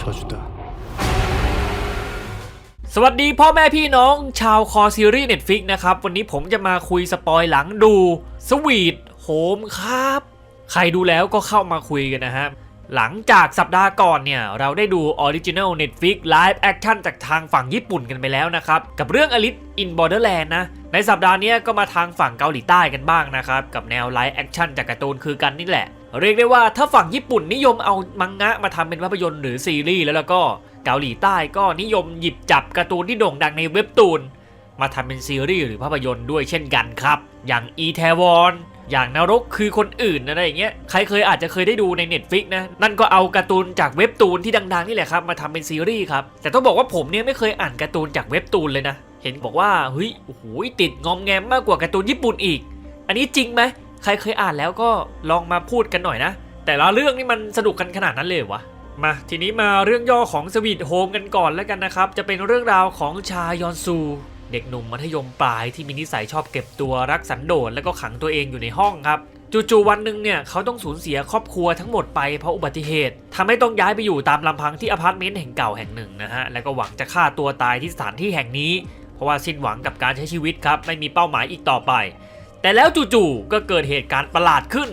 저주다. สวัสดีพ่อแม่พี่น้องชาวคอซีรีส์ Netflix นะครับ วันนี้ผมจะมาคุยสปอยหลังดูสวีทโฮมครับ ใครดูแล้วก็เข้ามาคุยกันนะฮะ หลังจากสัปดาห์ก่อนเนี่ย เราได้ดูออริจินัล Netflix Live Action จากทางฝั่งญี่ปุ่นกันไปแล้วนะครับ กับเรื่อง Alice in Borderland นะ ในสัปดาห์เนี้ยก็มาทางฝั่งเกาหลีใต้กันบ้างนะครับ กับแนว Live Action จากการ์ตูนคือกันนี่แหละ เรียกได้ว่าถ้าฝั่งญี่ปุ่นนิยมเอามังงะมาทำเป็นภาพยนตร์หรือซีรีส์แล้วแล้วก็เกาหลีใต้ก็นิยมหยิบจับการ์ตูนที่โด่งดังในเว็บตูน มาทำเป็นซีรีส์หรือภาพยนตร์ด้วยเช่นกันครับ อย่างอีเทวอนอย่างนรกคือคนอื่นอะไรอย่างเงี้ยใครเคยอาจจะเคยได้ดูใน Netflix นะ นั่นก็เอาการ์ตูนจากเว็บตูนที่ดังๆนี่แหละครับมาทำเป็นซีรีส์ครับแต่ต้องบอกว่าผมเนี่ยไม่เคยอ่านการ์ตูนจากเว็บตูนเลยนะ เห็นบอกว่าเฮ้ยโอ้โหติดงอมแงมมากกว่าการ์ตูนญี่ปุ่นอีก อันนี้จริงไหม ใครเคยอ่านแล้วก็ลองมาพูดกันหน่อยนะ แต่ละเรื่องนี่มันสนุกกันขนาดนั้นเลยวะมาทีนี้มาเรื่องย่อของสวีทโฮมกันก่อนแล้วกันนะครับ จะเป็นเรื่องราวของชายอนซู เด็กหนุ่มมัธยมปลายที่มีนิสัยชอบเก็บตัวรักสันโดษแล้วก็ขังตัวเองอยู่ในห้องครับจู่ๆวันหนึ่งเนี่ยเขาต้องสูญเสียครอบครัวทั้งหมดไปเพราะอุบัติเหตุทำให้ต้องย้ายไปอยู่ตามลำพังที่อพาร์ตเมนต์แห่งเก่าแห่งหนึ่งนะฮะแล้วก็หวังจะฆ่าตัวตายที่สถานที่แห่งนี้ เพราะว่าสิ้นหวังกับการใช้ชีวิตครับไม่มีเป้าหมายอีกต่อไป แต่แล้วจู่ๆก็เกิดเหตุการณ์ประหลาดขึ้น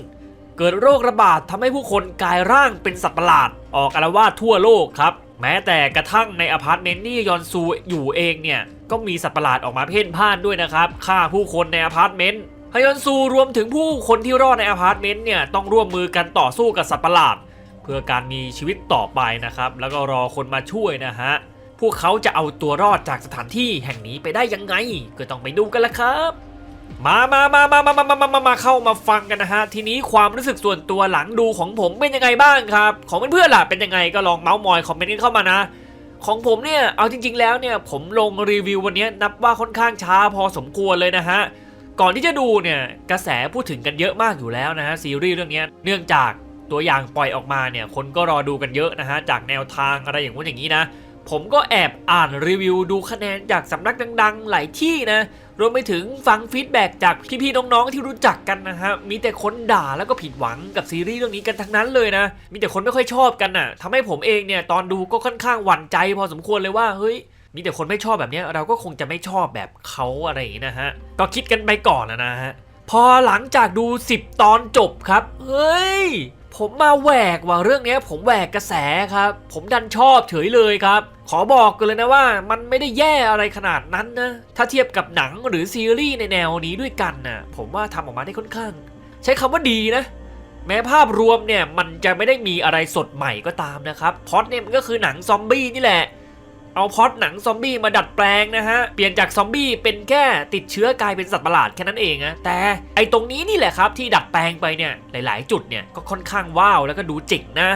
เกิดโรคระบาดทำให้ผู้คนกลายร่างเป็นสัตว์ประหลาด ออกอาละวาดทั่วโลกครับ แม้แต่กระทั่งในอพาร์ตเมนต์ที่ยอนซูอยู่เองเนี่ยก็มีสัตว์ประหลาดออกมาเพ่นพ่านด้วยนะครับฆ่าผู้คนในอพาร์ตเมนต์ฮยอนซูรวมถึงผู้คนที่รอดในอพาร์ตเมนต์เนี่ยต้องร่วมมือกันต่อสู้กับสัตว์ประหลาด เพื่อการมีชีวิตต่อไปนะครับ แล้วก็รอคนมาช่วยนะฮะพวกเขาจะเอาตัวรอดจากสถานที่แห่งนี้ไปได้ยังไง ก็ต้องไปดูกันละครับ มามามามามามามามามาเข้ามาฟังกันนะฮะ ทีนี้ความรู้สึกส่วนตัวหลังดูของผมเป็นยังไงบ้างครับ ของเพื่อนๆล่ะเป็นยังไงก็ลองเมาส์มอยคอมเมนต์กันเข้ามานะ ของผมเนี่ย เอาจริง ๆ แล้วเนี่ย ผมลงรีวิววันนี้นับว่าค่อนข้างช้าพอสมควรเลยนะฮะ ก่อนที่จะดูเนี่ย กระแสพูดถึงกันเยอะมากอยู่แล้วนะฮะ ซีรีส์เรื่องนี้เนื่องจากตัวอย่างปล่อยออกมาเนี่ย คนก็รอดูกันเยอะนะฮะ จากแนวทางอะไรอย่างงู้นอย่างนี้นะ ผมก็แอบอ่านรีวิวดูคะแนนจากสำนักดัง ๆ หลายที่นะ รวมไปถึงฟังฟีดแบ็กจากพี่ๆน้องๆที่รู้จักกันนะฮะมีแต่คนด่าแล้วก็ผิดหวังกับซีรีส์เรื่องนี้กันทั้งนั้นเลยนะ มีแต่คนไม่ค่อยชอบกันน่ะทำให้ผมเองเนี่ยตอนดูก็ค่อนข้างหวั่นใจพอสมควรเลยว่าเฮ้ยมีแต่คนไม่ชอบแบบนี้เราก็คงจะไม่ชอบแบบเขาอะไรอย่างนี้นะฮะ ก็คิดกันไปก่อนนะนะฮะ พอหลังจากดู 10 ตอนจบครับ เฮ้ย ผมมาแหวกว่าเรื่องนี้ผมแหวกกระแสครับ ผมดันชอบเฉยเลยครับ ขอบอกกันเลยนะว่ามันไม่ได้แย่อะไรขนาดนั้นนะ ถ้าเทียบกับหนังหรือซีรีส์ในแนวนี้ด้วยกันนะ่ะผมว่าทำออกมาได้ค่อนข้าง ใช้คำว่าดีนะ แม้ภาพรวมเนี่ยมันจะไม่ได้มีอะไรสดใหม่ก็ตามนะครับพอดเนี่ยมันก็คือหนังซอมบี้นี่แหละเอาพอดหนังซอมบี้มาดัดแปลงนะฮะ เปลี่ยนจากซอมบี้เป็นแค่ติดเชื้อกลายเป็นสัตว์ประหลาดแค่นั้นเองนะแต่ไอตรงนี้นี่แหละครับที่ดัดแปลงไปเนี่ยหลาย ๆ จุดเนี่ยก็ค่อนข้างว้าวแล้วก็ดูเจ๋งนะ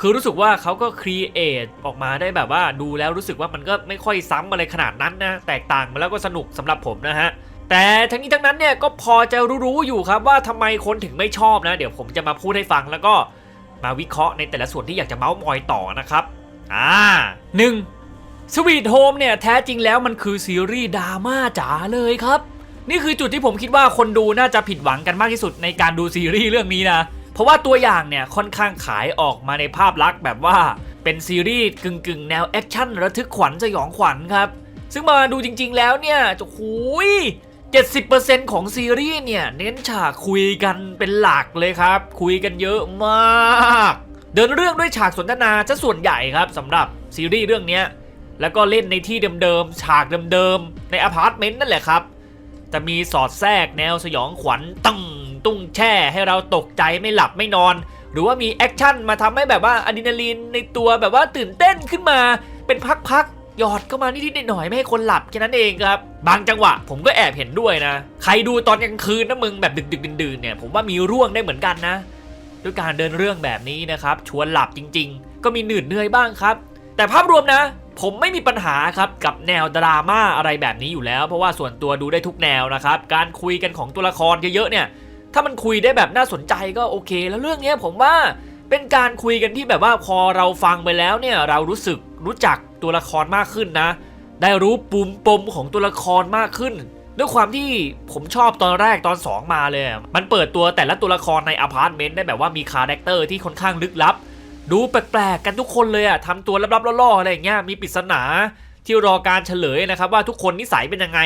คือรู้สึกว่าเขาก็ครีเอทออกมาได้แบบว่าดูแล้วรู้สึกว่ามันก็ไม่ค่อยซ้ำอะไรขนาดนั้นนะ แตกต่างมาแล้วก็สนุกสำหรับผมนะฮะ แต่ทั้งนี้ทั้งนั้นเนี่ยก็พอจะรู้ๆอยู่ครับว่าทำไมคนถึงไม่ชอบนะ เดี๋ยวผมจะมาพูดให้ฟังแล้วก็มาวิเคราะห์ในแต่ละส่วนที่อยากจะเมาส์มอยต่อนะครับ อ่าหนึ่งสวีทโฮมเนี่ยแท้จริงแล้วมันคือซีรีส์ดราม่าจ๋าเลยครับ นี่คือจุดที่ผมคิดว่าคนดูน่าจะผิดหวังกันมากที่สุดในการดูซีรีส์เรื่องนี้นะ เพราะว่าตัวอย่างเนี่ยค่อนข้างขายออกมาในภาพลักษณ์แบบว่าเป็นซีรีส์กึ่งกึ่งๆแนวแอคชั่นระทึกขวัญสยองขวัญครับ ซึ่งมาดูจริง ๆ แล้วเนี่ยจะหูย70%ของซีรีส์เนี่ยเน้นฉากคุยกันเป็นหลักเลยครับ คุยกันเยอะมาก เดินเรื่องด้วยฉากสนทนาจะส่วนใหญ่ครับสำหรับซีรีส์เรื่องนี้แล้วก็เล่นในที่เดิมๆฉากเดิมๆในอพาร์ตเมนต์นั่นแหละครับ จะมีสอดแทรกแนวสยองขวัญตึง ตุ้งแช่ให้เราตกใจไม่หลับไม่นอน หรือว่ามีแอคชั่นมาทำให้แบบว่าอะดรีนาลีนในตัวแบบว่าตื่นเต้นขึ้นมาเป็นพักๆหยอดเข้ามานิดๆหน่อยๆไม่ให้คนหลับแค่นั้นเองครับ บางจังหวะผมก็แอบเห็นด้วยนะ ใครดูตอนกลางคืนนะมึงแบบดึกๆดื่นๆเนี่ยผมว่ามีร่วงได้เหมือนกันนะ ด้วยการเดินเรื่องแบบนี้นะครับชวนหลับจริง ๆ ก็มีหนืดเหนื่อยบ้างครับ แต่ภาพรวมนะผมไม่มีปัญหาครับกับแนวดราม่าอะไรแบบนี้อยู่แล้ว เพราะว่าส่วนตัวดูได้ทุกแนวนะครับ การคุยกันของตัวละครเยอะๆเนี่ย ถ้ามันคุยได้แบบน่าสนใจก็โอเค แล้วเรื่องนี้ผมว่าเป็นการคุยกันที่แบบว่าพอเราฟังไปแล้วเนี่ยเรารู้สึกรู้จักตัวละครมากขึ้นนะ ได้รู้ปุ่มปมของตัวละครมากขึ้นด้วยความที่ผมชอบตอนแรกตอน 2 มาเลย มันเปิดตัวแต่ละตัวละครในอพาร์ตเมนต์ได้แบบว่ามีคาแรคเตอร์ที่ค่อนข้างลึกลับ ดูแปลกๆกันทุกคนเลยอะทำตัวลับๆล่อๆอะไรอย่างเงี้ยมีปริศนาที่รอการเฉลยนะครับว่าทุกคนนิสัยเป็นยังไง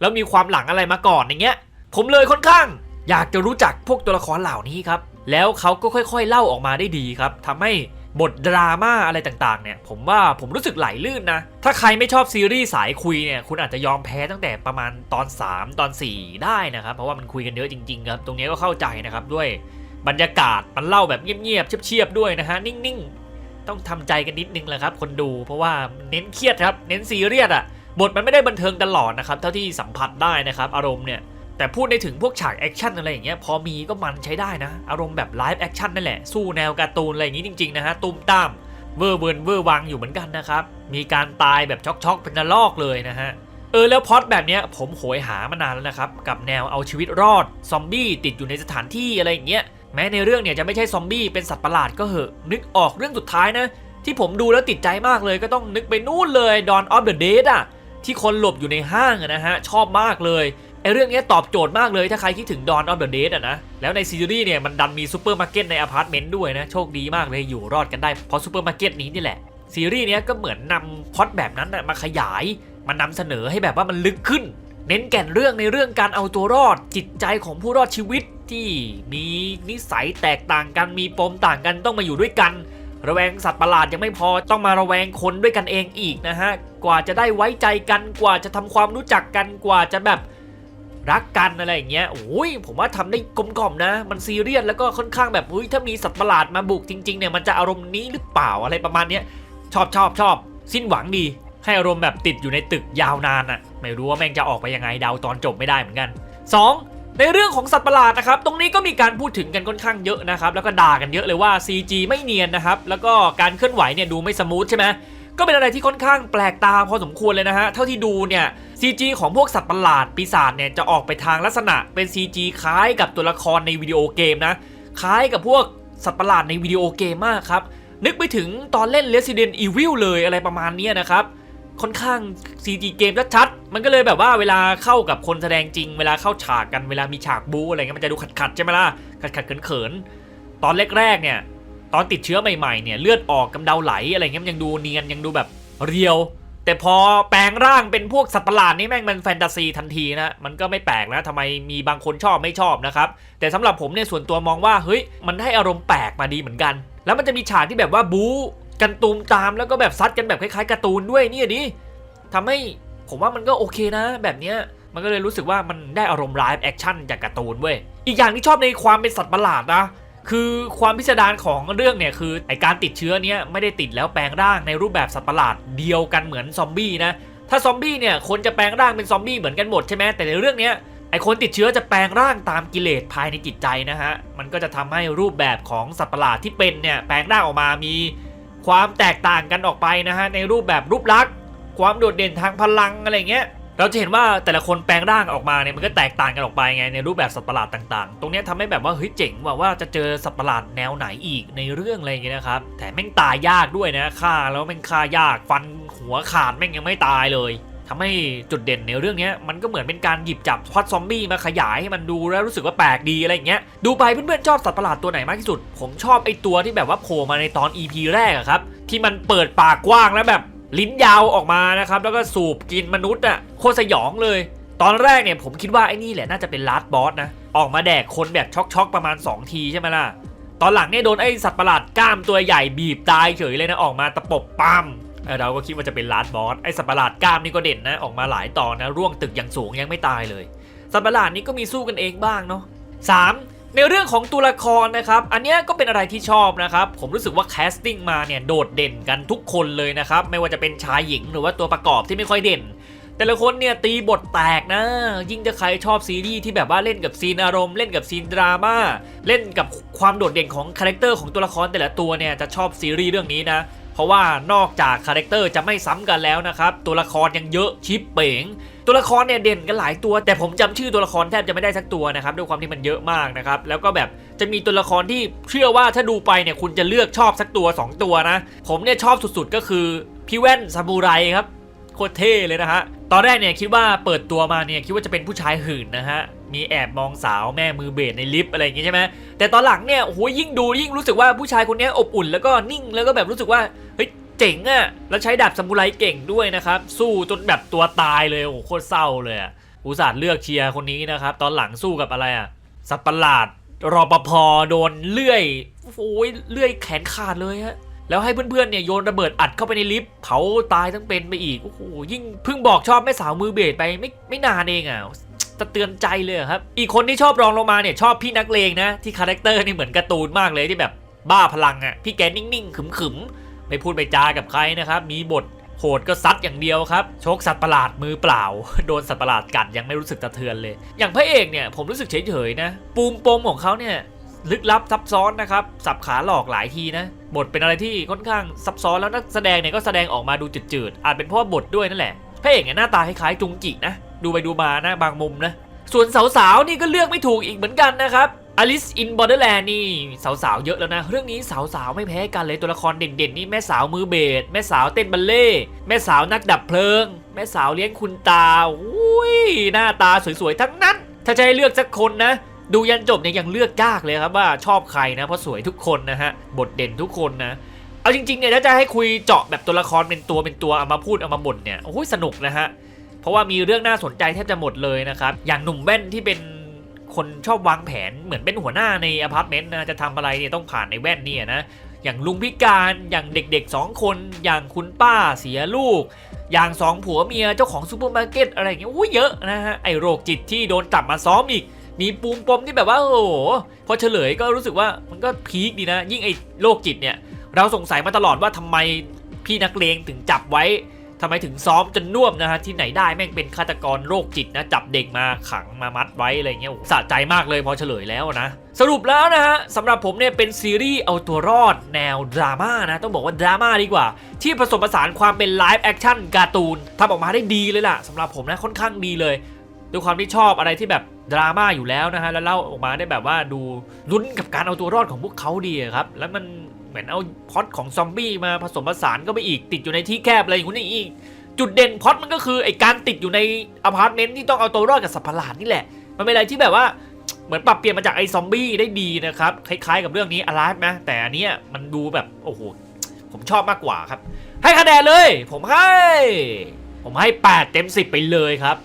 แล้วมีความหลังอะไรมาก่อนอย่างเงี้ย ผมเลยค่อนข้าง อยากจะรู้จักพวกตัวละครเหล่านี้ครับ แล้วเขาก็ค่อยๆ เล่าออกมาได้ดีครับทำให้บทดราม่าอะไรต่างๆ เนี่ย ผมว่าผมรู้สึกไหลลื่นนะ ถ้าใครไม่ชอบซีรีส์สายคุยเนี่ย คุณอาจจะยอมแพ้ตั้งแต่ประมาณตอน 3 ตอน 4 ได้นะครับ เพราะว่ามันคุยกันเยอะจริงๆครับ ตรงนี้ก็เข้าใจนะครับด้วยบรรยากาศมันเล่าแบบเงียบๆเชียบๆด้วยนะฮะ นิ่งๆ ต้องทำใจกันนิดนึงแหละครับ คนดู เพราะว่าเน้นเครียดครับ เน้นซีเรียสอะบทมันไม่ได้บันเทิงตลอดนะครับ เท่าที่สัมผัสได้นะครับ อารมณ์เนี่ย แต่พูดในถึงพวกฉากแอคชั่นอะไรอย่างเงี้ยพอมีก็มันใช้ได้นะ อารมณ์แบบไลฟ์แอคชั่นนั่นแหละ สู้แนวการ์ตูนอะไรอย่างงี้จริงๆนะฮะตุ้มตามเวอร์เวิร์นเวอร์วังอยู่เหมือนกันนะครับ มีการตายแบบช็อกๆเป็นนรกเลยนะฮะเออแล้วพอดแบบเนี้ยผมโหยหามานานแล้วนะครับ กับแนวเอาชีวิตรอด ซอมบี้ติดอยู่ในสถานที่อะไรอย่างเงี้ยแม้ในเรื่องเนี่ยจะไม่ใช่ซอมบี้เป็นสัตว์ประหลาดก็เหอะ นึกออกเรื่องสุดท้ายนะ ที่ผมดูแล้วติดใจมากเลยก็ต้องนึกไปนู่นเลย Dawn of the Dead อะที่คนหลบอยู่ในห้างอะนะฮะชอบมากเลย อเรื่องนี้ตอบโจทย์มากเลยถ้าใครคิดถึง Dawn of the Dead อะนะ แล้วในซีรีส์เนี่ยมันดันมีซูเปอร์มาร์เก็ตในอพาร์ตเมนต์ด้วยนะ โชคดีมากเลยอยู่รอดกันได้เพราะซูเปอร์มาร์เก็ตนี้นี่แหละ ซีรีส์เนี้ยก็เหมือนนำพอตแบบนั้นมาขยายมานำเสนอให้แบบว่ามันลึกขึ้น เน้นแก่นเรื่องในเรื่องการเอาตัวรอด จิตใจของผู้รอดชีวิตที่มีนิสัยแตกต่างกันมีปมต่างกันต้องมาอยู่ด้วยกัน ระแวงสัตว์ประหลาดยังไม่พอต้องมาระแวงคนด้วยกันเองอีกนะฮะกว่าจะได้ไว้ใจกันกว่าจะทำความรู้จักกันกว่าจะแบบ รักกันอะไรอย่างเงี้ยโอ้ยผมว่าทำได้กลมกล่อมนะ มันซีเรียสแล้วก็ค่อนข้างแบบอุ้ยถ้ามีสัตว์ประหลาดมาบุกจริงๆเนี่ยมันจะอารมณ์นี้หรือเปล่าอะไรประมาณเนี้ยชอบชอบชอบสิ้นหวังดี ให้อารมณ์แบบติดอยู่ในตึกยาวนานอะ่ะไม่รู้ว่าแม่งจะออกไปยังไงเดาตอนจบไม่ได้เหมือนกัน 2. ในเรื่องของสัตว์ประหลาดนะครับ ตรงนี้ก็มีการพูดถึงกันค่อนข้างเยอะนะครับ แล้วก็ด่ากันเยอะเลยว่า CG ไม่เนียนนะครับ แล้วก็การเคลื่อนไหวเนี่ยดูไม่สมูทใช่ไหม ก็เป็นอะไรที่ค่อนข้างแปลกตาพอสมควรเลยนะฮะ เท่าที่ดูเนี่ย CG ของพวกสัตว์ประหลาดปีศาจเนี่ยจะออกไปทางลักษณะเป็น CG คล้ายกับตัวละครในวิดีโอเกมนะ คล้ายกับพวกสัตว์ประหลาดในวิดีโอเกมมากครับ นึกไปถึงตอนเล่น Resident Evil เลยอะไรประมาณนี้นะครับ ค่อนข้าง CG เกมชัดๆมันก็เลยแบบว่าเวลาเข้ากับคนแสดงจริง เวลาเข้าฉากกันเวลามีฉากบู๊อะไรเงี้ยมันจะดูขัดๆใช่ไหมล่ะขัดๆเขินๆตอนแรกๆเนี่ย ตอนติดเชื้อใหม่ๆเนี่ยเลือดออกกำเดาไหลอะไรเงี้ยยังดูเนียนยังดูแบบเรียว แต่พอแปลงร่างเป็นพวกสัตว์ประหลาดนี่แม่งมันแฟนตาซีทันทีนะมันก็ไม่แปลกนะทำไมมีบางคนชอบไม่ชอบนะครับแต่สำหรับผมเนี่ยส่วนตัวมองว่าเฮ้ยมันให้อารมณ์แปลกมาดีเหมือนกัน แล้วมันจะมีฉากที่แบบว่าบู๊กันตูมตามแล้วก็แบบซัดกันแบบคล้ายๆการ์ตูนด้วยเนี่ยดิทำให้ผมว่ามันก็โอเคนะ แบบเนี้ยมันก็เลยรู้สึกว่ามันได้อารมณ์ไลฟ์แอคชั่นจากการ์ตูนเว้ยอีกอย่างที่ชอบในความเป็นสัตว์ประหลาดนะ คือความพิสดารของเรื่องเนี่ยคือไอการติดเชื้อเนี้ยไม่ได้ติดแล้วแปลงร่างในรูปแบบสัตว์ประหลาดเดียวกันเหมือนซอมบี้นะถ้าซอมบี้เนี่ยคนจะแปลงร่างเป็นซอมบี้เหมือนกันหมดใช่ไหมแต่ในเรื่องเนี้ยไอคนติดเชื้อจะแปลงร่างตามกิเลสภายในจิตใจนะฮะมันก็จะทำให้รูปแบบของสัตว์ประหลาดที่เป็นเนี่ยแปลงร่างออกมามีความแตกต่างกันออกไปนะฮะในรูปแบบรูปลักษณ์ความโดดเด่นทางพลังอะไรเงี้ย เราจะเห็นว่าแต่ละคนแปลงร่างออกมาเนี่ยมันก็แตกต่างกันออกไปไงในรูปแบบสัตว์ประหลาดต่างๆ ตรงนี้ยทำให้แบบว่าเฮ้ยเจ๋งว่าว่าจะเจอสัตว์ประหลาดแนวไหนอีกในเรื่องอะไรอย่างเงี้ยนะครับแต่แม่งตายยากด้วยนะฆ่าแล้วแม่งฆ่ายากฟันหัวขาดแม่งยังไม่ตายเลยทำให้จุดเด่นในเรื่องนี้มันก็เหมือนเป็นการหยิบจับพอดซอมบี้มาขยายให้มันดูแล้วรู้สึกว่าแปลกดีอะไรอย่างเงี้ยดูไปเพื่อนๆชอบสัตว์ประหลาดตัวไหนมากที่สุด ผมชอบไอตัวที่แบบว่าโผล่มาในตอน EP แรกอะครับที่มันเปิดปากกว้างแล้วแบบ ลิ้นยาวออกมานะครับ แล้วก็สูบกินมนุษย์อะโคตรสยองเลย ตอนแรกเนี่ยผมคิดว่าไอ้นี่แหละน่าจะเป็นลาสบอสนะ ออกมาแดกคนแบบช็อกๆประมาณ 2 ทีใช่ไหมล่ะ ตอนหลังเนี่ยโดนไอ้สัตว์ประหลาดกล้ามตัวใหญ่บีบตายเฉยเลยนะออกมาตะปบปั๊มเเราก็คิดว่าจะเป็นลาสบอสไอ้สัตว์ประหลาดกล้ามนี่ก็เด่นนะออกมาหลายตอนนะร่วงตึกอย่างสูงยังไม่ตายเลย สัตว์ประหลาดนี้ก็มีสู้กันเองบ้างเนาะ 3. ในเรื่องของตัวละครนะครับ อันนี้ก็เป็นอะไรที่ชอบนะครับ ผมรู้สึกว่าแคสติ้งมาเนี่ยโดดเด่นกันทุกคนเลยนะครับ ไม่ว่าจะเป็นชายหญิงหรือว่าตัวประกอบที่ไม่ค่อยเด่น แต่ละคนเนี่ยตีบทแตกนะ ยิ่งจะใครชอบซีรีส์ที่แบบว่าเล่นกับซีนอารมณ์เล่นกับซีนดราม่าเล่นกับความโดดเด่นของคาแรคเตอร์ของตัวละครแต่ละตัวเนี่ยจะชอบซีรีส์เรื่องนี้นะ เพราะว่านอกจากคาแรคเตอร์จะไม่ซ้ำกันแล้วนะครับ ตัวละครยังเยอะชิปเป๋งตัวละครเนี่ยเด่นกันหลายตัว แต่ผมจำชื่อตัวละครแทบจะไม่ได้สักตัวนะครับด้วยความที่มันเยอะมากนะครับแล้วก็แบบจะมีตัวละครที่เชื่อว่าถ้าดูไปเนี่ยคุณจะเลือกชอบสักตัว 2 ตัวนะ ผมเนี่ยชอบสุดๆก็คือพี่แว่นซามูไรครับ โคตรเท่เลยนะฮะ ตอนแรกเนี่ยคิดว่าเปิดตัวมาเนี่ยคิดว่าจะเป็นผู้ชายหื่นนะฮะ มีแอบมองสาวแม่มือเบสในลิฟต์อะไรอย่างงี้ใช่ไหมแต่ตอนหลังเนี่ยโอ้โหยิ่งดูยิ่งรู้สึกว่าผู้ชายคนนี้อบอุ่นแล้วก็นิ่งแล้วก็แบบรู้สึกว่าเฮ้ยเจ๋งอะแล้วใช้ดาบซามูไรเก่งด้วยนะครับสู้จนแบบตัวตายเลยโอ้โหโคตรเศร้าเลยอะอุตส่าห์เลือกเชียร์คนนี้นะครับตอนหลังสู้กับอะไรอะสัตว์ประหลาดรอปภโดนเลื่อยโอ้ยเลื่อยแขนขาดเลยฮะ แล้วให้เพื่อนๆเนี่ยโยนระเบิดอัดเข้าไปในลิฟต์เผาตายทั้งเป็นไปอีกโอ้โหยิ่งเพิ่งบอกชอบแม่สาวมือเบสไปไม่ไม่นานเองอะสะเตือนใจเลยครับ อีกคนที่ชอบรองลงมาเนี่ยชอบพี่นักเลงนะ ที่คาแรคเตอร์นี่เหมือนการ์ตูนมากเลยที่แบบบ้าพลังอะพี่แกนิ่งๆขึมๆไม่พูดไม่จากับใครนะครับ มีบทโหดก็ซัดอย่างเดียวครับโชคสัตว์ประหลาดมือเปล่า โดนสัตว์ประหลาดกัดยังไม่รู้สึกสะเทือนเลย อย่างพระเอกเนี่ยผมรู้สึกเฉยๆนะ ปูมปมของเขาเนี่ย ลึกลับซับซ้อนนะครับ สับขาหลอกหลายทีนะ บทเป็นอะไรที่ค่อนข้างซับซ้อนแล้วนักแสดงเนี่ยก็แสดงออกมาดูจืดๆ อาจเป็นเพราะบทด้วยนั่นแหละ พระเอกเนี่ยหน้าตาคล้ายๆจุงจินะ ดูไปดูมานะบางมุมนะ ส่วนสาวๆ นี่ก็เลือกไม่ถูกอีกเหมือนกันนะครับ Alice in Borderland นี่สาวๆ เยอะแล้วนะ เรื่องนี้สาวๆ ไม่แพ้กันเลยตัวละครเด่นๆ นี่แม่สาวมือเบส แม่สาวเต้นบัลเล่ แม่สาวนักดับเพลิง แม่สาวเลี้ยงคุณตาอุ้ยหน้าตาสวยๆ ทั้งนั้น ถ้าจะให้เลือกสักคนนะ ดูยันจบเนี่ยยังเลือกยากเลยครับว่าชอบใครนะเพราะสวยทุกคนนะฮะบทเด่นทุกคนนะเอาจริงๆเนี่ยถ้าจะให้คุยเจาะแบบตัวละครเป็นตัวเป็นตัวเอามาพูดเอามาบ่นเนี่ยโอ้ยสนุกนะฮะเพราะว่ามีเรื่องน่าสนใจแทบจะหมดเลยนะครับอย่างหนุ่มแว่นที่เป็นคนชอบวางแผนเหมือนเป็นหัวหน้าในอพาร์ตเมนต์นะจะทำอะไรเนี่ยต้องผ่านในแว่นเนี่ยนะอย่างลุงพิการอย่างเด็กๆสองคน อย่างคุณป้าเสียลูก อย่างสองผัวเมียเจ้าของซูเปอร์มาร์เก็ตอะไรอย่างเงี้ยโอ้ยเยอะนะฮะไอโรคจิตที่โดนจับมาซ้อมอีก มีปูมปมที่แบบว่าโอ้โหพอเฉลยก็รู้สึกว่ามันก็พีคดีนะ ยิ่งไอ้โรคจิตเนี่ย เราสงสัยมาตลอดว่าทำไมพี่นักเลงถึงจับไว้ทำไมถึงซ้อมจนน่วมนะฮะที่ไหนได้แม่งเป็นฆาตกรโรคจิตนะ จับเด็กมาขังมามัดไว้อะไรเงี้ยสะใจมากเลยพอเฉลยแล้วนะ สรุปแล้วนะฮะสำหรับผมเนี่ยเป็นซีรีส์เอาตัวรอดแนวดราม่านะ ต้องบอกว่าดราม่าดีกว่า ที่ผสมผสานความเป็นไลฟ์แอคชั่นการ์ตูนทำออกมาได้ดีเลยล่ะสำหรับผมนะค่อนข้างดีเลย ด้วยความที่ชอบอะไรที่แบบดราม่าอยู่แล้วนะฮะแล้วเล่าออกมาได้แบบว่าดูลุ้นกับการเอาตัวรอดของพวกเขาดีครับแล้วมันเหมือนเอาพอตของซอมบี้มาผสมผสานก็ไปอีกติดอยู่ในที่แคบอะไรอย่างนี้อีก จุดเด่นพอตมันก็คือไอการติดอยู่ในอพาร์ตเมนต์ที่ต้องเอาตัวรอดกับสัตว์ประหลาดนี่แหละ มันเป็นอะไรที่แบบว่าเหมือนปรับเปลี่ยนมาจากไอซอมบี้ได้ดีนะครับคล้ายๆกับเรื่องนี้อลาสนะแต่อันนี้มันดูแบบโอ้โหผมชอบมากกว่าครับ ให้คะแนนเลย ผมให้ ผมให้ 8 เต็ม 10 ไปเลยครับ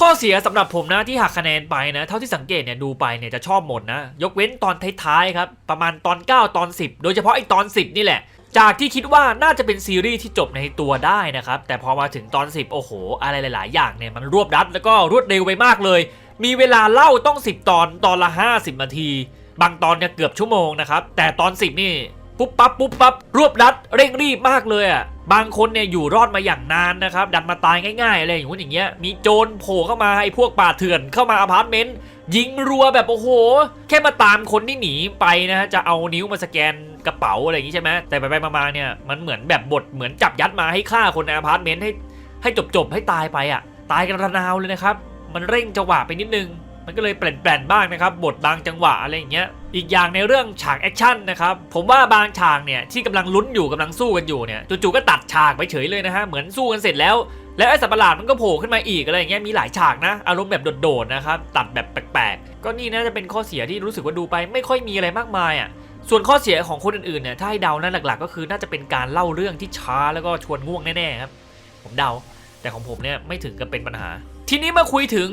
ข้อเสียสำหรับผมนะที่หักคะแนนไปนะ เท่าที่สังเกตเนี่ยดูไปเนี่ยจะชอบหมดนะ ยกเว้นตอนท้ายๆครับ ประมาณตอน 9 ตอน 10 โดยเฉพาะไอ้ตอน 10 นี่แหละ จากที่คิดว่าน่าจะเป็นซีรีส์ที่จบในตัวได้นะครับ แต่พอมาถึงตอน 10 โอ้โห อะไรหลาย ๆ อย่างเนี่ยมันรวบรัดแล้วก็รวดเร็วไปมากเลย มีเวลาเล่าต้อง 10 ตอนตอนละ 50 นาที บางตอนเนี่ยเกือบชั่วโมงนะครับแต่ตอน 10 นี่ ปุ๊บปั๊บปุ๊บปั๊บรวบรัดเร่งรีบมากเลยอะบางคนเนี่ยอยู่รอดมาอย่างนานนะครับดันมาตายง่ายๆอะไรอย่างงู้นอย่างเงี้ยมีโจรโผล่เข้ามาไอ้พวกป่าเถื่อนเข้ามาอพาร์ตเมนต์ยิงรัวแบบโอ้โห แค่มาตามคนที่หนีไปนะฮะจะเอานิ้วมาสแกนกระเป๋าอะไรอย่างงี้ใช่ไหมแต่ไปๆมาๆเนี่ยมันเหมือนแบบบทเหมือนจับยัดมาให้ฆ่าคนในอพาร์ตเมนต์ให้ให้จบๆให้ตายไปอะตายกันระนาวเลยนะครับมันเร่งจังหวะไปนิดนึง มันก็เลยเปลนๆบ้างนะครับบทบางจังหวะอะไรอย่างเงี้ย อีกอย่างในเรื่องฉากแอคชั่นนะครับผมว่าบางฉากเนี่ยที่กำลังลุ้นอยู่กำลังสู้กันอยู่เนี่ยจู่ๆก็ตัดฉากไปเฉยเลยนะฮะเหมือนสู้กันเสร็จแล้วแล้วไอ้สัตว์ประหลาดมันก็โผล่ขึ้นมาอีกอะไรอย่างเงี้ยมีหลายฉากนะ อารมณ์แบบโดดๆนะครับตัดแบบแปลกๆ ก็นี่น่าจะเป็นข้อเสียที่รู้สึกว่าดูไปไม่ค่อยมีอะไรมากมายอะส่วนข้อเสียของคนอื่นๆเนี่ยถ้าให้เดานะหลักๆ ก็คือน่าจะเป็นการเล่าเรื่องที่ช้าแล้วก็ชวนง่วงแน่ๆครับผมเดาแต่ของผมเนี่ยไม่ถึงกับเป็นปัญหา ทีนี้มาคุยถึง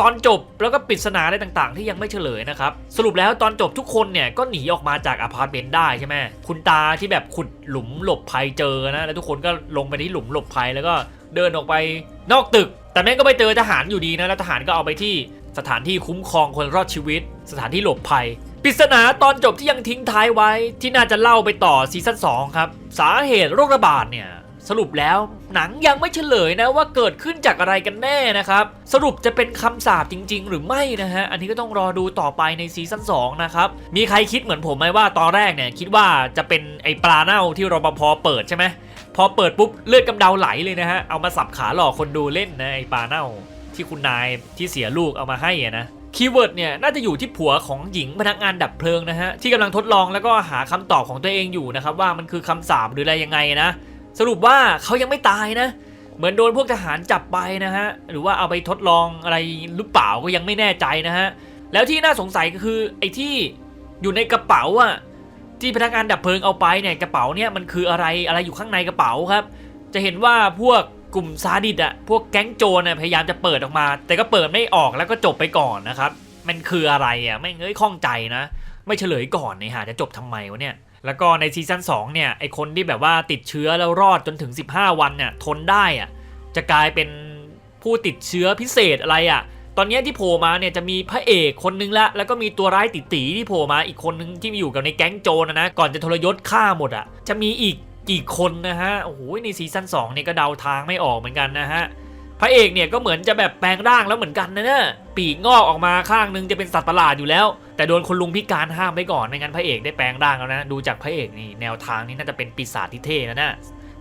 ตอนจบแล้วก็ปริศนาอะไรต่างๆ ที่ยังไม่เฉลยนะครับ สรุปแล้วตอนจบทุกคนเนี่ยก็หนีออกมาจากอพาร์ตเมนต์ได้ใช่ไหมคุณตาที่แบบขุดหลุมหลบภัยเจอนะแล้วทุกคนก็ลงไปที่หลุมหลบภัยแล้วก็เดินออกไปนอกตึก แต่แม่งก็ไปเจอทหารอยู่ดีนะแล้วทหารก็เอาไปที่สถานที่คุ้มครองคนรอดชีวิต สถานที่หลบภัยปริศนาตอนจบที่ยังทิ้งท้ายไว้ที่น่าจะเล่าไปต่อซีซั่น2ครับสาเหตุโรคระบาดเนี่ยสรุปแล้ว หนังยังไม่เฉลยนะว่าเกิดขึ้นจากอะไรกันแน่นะครับสรุปจะเป็นคำสาปจริง ๆ หรือไม่นะฮะอันนี้ก็ต้องรอดูต่อไปในซีซั่น2นะครับมีใครคิดเหมือนผมไหมว่าตอนแรกเนี่ยคิดว่าจะเป็นไอปลาเน่าที่รปภเปิดใช่ไหมพอเปิดปุ๊บเลือดกำเดาไหลเลยนะฮะเอามาสับขาหลอกคนดูเล่นนะไอปลาเน่าที่คุณนายที่เสียลูกเอามาให้นะคีย์เวิร์ดเนี่ยน่าจะอยู่ที่ผัวของหญิงพนักงานดับเพลิงนะฮะที่กำลังทดลองแล้วก็หาคำตอบของตัวเองอยู่นะครับว่ามันคือคำสาปหรืออะไรยังไงนะ สรุปว่าเขายังไม่ตายนะ เหมือนโดนพวกทหารจับไปนะฮะ หรือว่าเอาไปทดลองอะไรหรือเปล่าก็ยังไม่แน่ใจนะฮะ แล้วที่น่าสงสัยก็คือไอ้ที่อยู่ในกระเป๋าอะที่พนักงานดับเพลิงเอาไปเนี่ยกระเป๋าเนี่ยมันคืออะไรอะไรอยู่ข้างในกระเป๋าครับ จะเห็นว่าพวกกลุ่มซาดิสอะพวกแก๊งโจรอะพยายามจะเปิดออกมา แต่ก็เปิดไม่ออกแล้วก็จบไปก่อนนะครับ มันคืออะไรอะไม่เงยข้องใจนะ ไม่เฉลยก่อนเนี่ยฮะจะจบทำไมวะเนี่ย แล้วก็ในซีซั่น2เนี่ยไอคนที่แบบว่าติดเชื้อแล้วรอดจนถึง 15 วันเนี่ยทนได้อะจะกลายเป็นผู้ติดเชื้อพิเศษอะไรอะตอนนี้ที่โผล่มาเนี่ยจะมีพระเอกคนนึงละแล้วก็มีตัวร้ายติตีที่โผล่มาอีกคนนึงที่มีอยู่กับในแก๊งโจนะนะก่อนจะทรยศฆ่าหมดอะจะมีอีกกี่คนนะฮะโอ้โหในซีซั่น2เนี่ยก็เดาทางไม่ออกเหมือนกันนะฮะ พระเอกเนี่ยก็เหมือนจะแบบแปลงร่างแล้วเหมือนกันนะเนี่ยปีกงอกออกมาข้างนึงจะเป็นสัตว์ประหลาดอยู่แล้ว แต่โดนคนลุงพิการห้ามไว้ก่อนไม่งั้นพระเอกได้แปลงร่างแล้วนะดูจากพระเอกนี่แนวทางนี้น่าจะเป็นปีศาจที่เท่นะนะ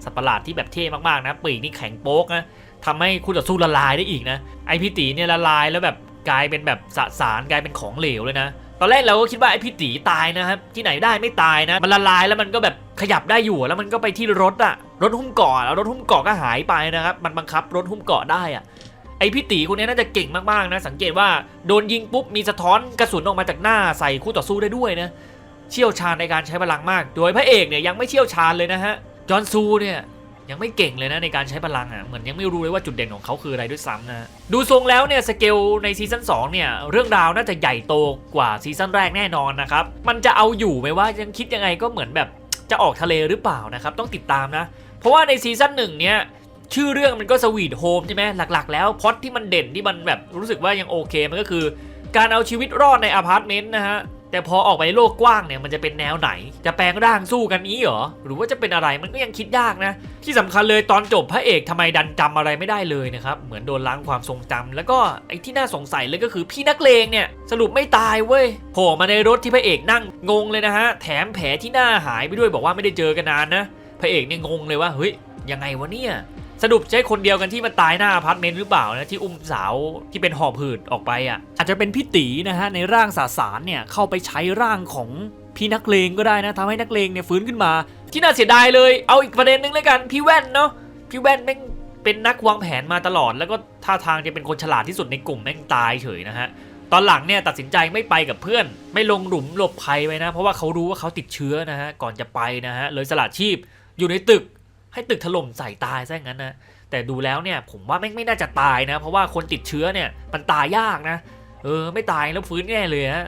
สัตว์ประหลาดที่แบบเท่มากๆนะปีกนี่แข็งโป๊กนะทำให้คู่ต่อสู้ละลายได้อีกนะไอพี่ตีเนี่ยละลายแล้วแบบกลายเป็นแบบสสารกลายเป็นของเหลวเลยนะตอนแรกเราก็คิดว่าไอพี่ตีตายนะครับที่ไหนได้ไม่ตายนะมันละลายแล้วมันก็แบบขยับได้อยู่แล้วมันก็ไปที่รถอะ รถหุ้มเกาะแล้วรถหุ้มเกาะก็หายไปนะครับ มันบังคับรถหุ้มเกาะได้อะไอพี่ตีคนนี้น่าจะเก่งมากๆนะ สังเกตว่าโดนยิงปุ๊บมีสะท้อนกระสุนออกมาจากหน้าใส่คู่ต่อสู้ได้ด้วยนะ เชี่ยวชาญในการใช้พลังมาก โดยพระเอกเนี่ยยังไม่เชี่ยวชาญเลยนะฮะ จอห์นซูเนี่ยยังไม่เก่งเลยนะในการใช้พลังอะเหมือนยังไม่รู้เลยว่าจุดเด่นของเขาคืออะไรด้วยซ้ำนะดูทรงแล้วเนี่ยสเกลในซีซั่น2เนี่ยเรื่องราวน่าจะใหญ่โตกว่าซีซั่นแรกแน่นอนนะครับมันจะเอาอยู่ไหมว่ายังคิดยังไงก็เหมือนแบบจะออกทะเลหรือเปล่านะครับต้องติดตามนะ เพราะว่าในซีซั่นหนึ่งเนี่ยชื่อเรื่องมันก็สวีทโฮมใช่ไหมหลัก ๆ แล้วพอตที่มันเด่นที่มันแบบรู้สึกว่ายังโอเคมันก็คือ การเอาชีวิตรอดในอพาร์ตเมนต์นะฮะแต่พอออกไปโลกกว้างเนี่ยมันจะเป็นแนวไหน จะแปลงร่างสู้กันนี้เหรอ หรือว่าจะเป็นอะไรมันก็ยังคิดยากนะ ที่สำคัญเลยตอนจบพระเอกทำไมดันจำอะไรไม่ได้เลยนะครับ เหมือนโดนล้างความทรงจำแล้วก็ไอ้ที่น่าสงสัยเลยก็คือพี่นักเลงเนี่ยสรุปไม่ตายเว้ยโผล่มาในรถที่พระเอกนั่งงงเลยนะฮะ แถมแผลที่หน้าหายไปด้วยบอกว่าไม่ได้เจอกันนานนะ พระเอกเนี่ยงงเลยว่าเฮ้ยยังไงวะเนี่ยสรุปใช่คนเดียวกันที่มาตายหน้าอพาร์ตเมนต์หรือเปล่านะที่อุ้มสาวที่เป็นหอบหืดออกไปอะอาจจะเป็นพี่ตีนะฮะในร่างสาสารเนี่ยเข้าไปใช้ร่างของพี่นักเลงก็ได้นะทำให้นักเลงเนี่ยฟื้นขึ้นมา ที่น่าเสียดายเลยเอาอีกประเด็นนึงเลยกันพี่แว่นเนาะพี่แว่นแม่งเป็นนักวางแผนมาตลอด แล้วก็ท่าทางจะเป็นคนฉลาดที่สุดในกลุ่มแม่งตายเฉยนะฮะตอนหลังเนี่ยตัดสินใจไม่ไปกับเพื่อน ไม่ลงหลุมหลบภัยไปนะ เพราะว่าเขารู้ว่าเขาติดเชื้อนะฮะก่อนจะไปนะฮะเลยสละชีพ อยู่ในตึกให้ตึกถล่มใส่ตายซะงั้นนะแต่ดูแล้วเนี่ยผมว่าไม่ไม่น่าจะตายนะ เพราะว่าคนติดเชื้อเนี่ยมันตายยากนะ เออ ไม่ตายแล้วฟื้นแน่เลยฮะ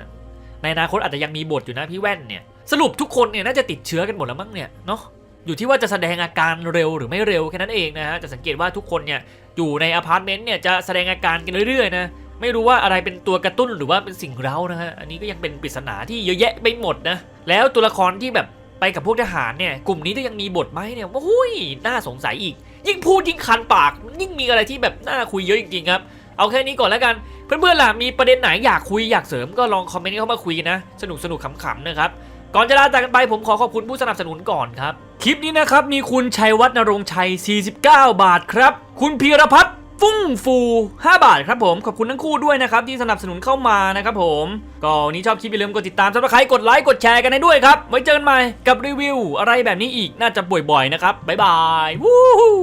ในอนาคตอาจจะยังมีบทอยู่นะพี่แว่นเนี่ยสรุปทุกคนเนี่ยน่าจะติดเชื้อกันหมดแล้วมั้งเนี่ยเนาะอยู่ที่ว่าจะแสดงอาการเร็วหรือไม่เร็วแค่นั้นเองนะฮะจะสังเกตว่าทุกคนเนี่ยอยู่ในอพาร์ตเมนต์เนี่ยจะแสดงอาการกันเรื่อยๆนะไม่รู้ว่าอะไรเป็นตัวกระตุ้นหรือว่าเป็นสิ่งเร้านะฮะอันนี้ก็ยังเป็นปริศนาที่เยอะแยะไปหมดนะแล้วตัวละครที่แบบ ไปกับพวกทหารเนี่ยกลุ่มนี้จะยังมีบทไหมเนี่ยโอ้ยน่าสงสัยอีก ยิ่งพูดยิ่งคันปาก ยิ่งมีอะไรที่แบบน่าคุยเยอะจริงๆครับเอาแค่นี้ก่อนแล้วกันเพื่อนๆล่ะมีประเด็นไหนอยากคุยอยากเสริมก็ลองคอมเมนต์เข้ามาคุยนะ สนุกสนุกขำๆนะครับก่อนจะลาจากกันไปผมขอขอบคุณผู้สนับสนุนก่อนครับ คลิปนี้นะครับมีคุณชัยวัฒนรงค์ชัย 49 บาทครับ คุณพีรพัฒ ฟุ่งฟู 5 บาทครับผม ขอบคุณทั้งคู่ด้วยนะครับ ที่สนับสนุนเข้ามานะครับผม ก็วันนี้ชอบคลิปอย่าลืมกดติดตามซับสไครต์กดไลค์กดแชร์กันให้ด้วยครับ ไว้เจอกันใหม่กับรีวิว อะไรแบบนี้อีกน่าจะบ่อยๆนะครับบ๊ายบายวู้ฮู้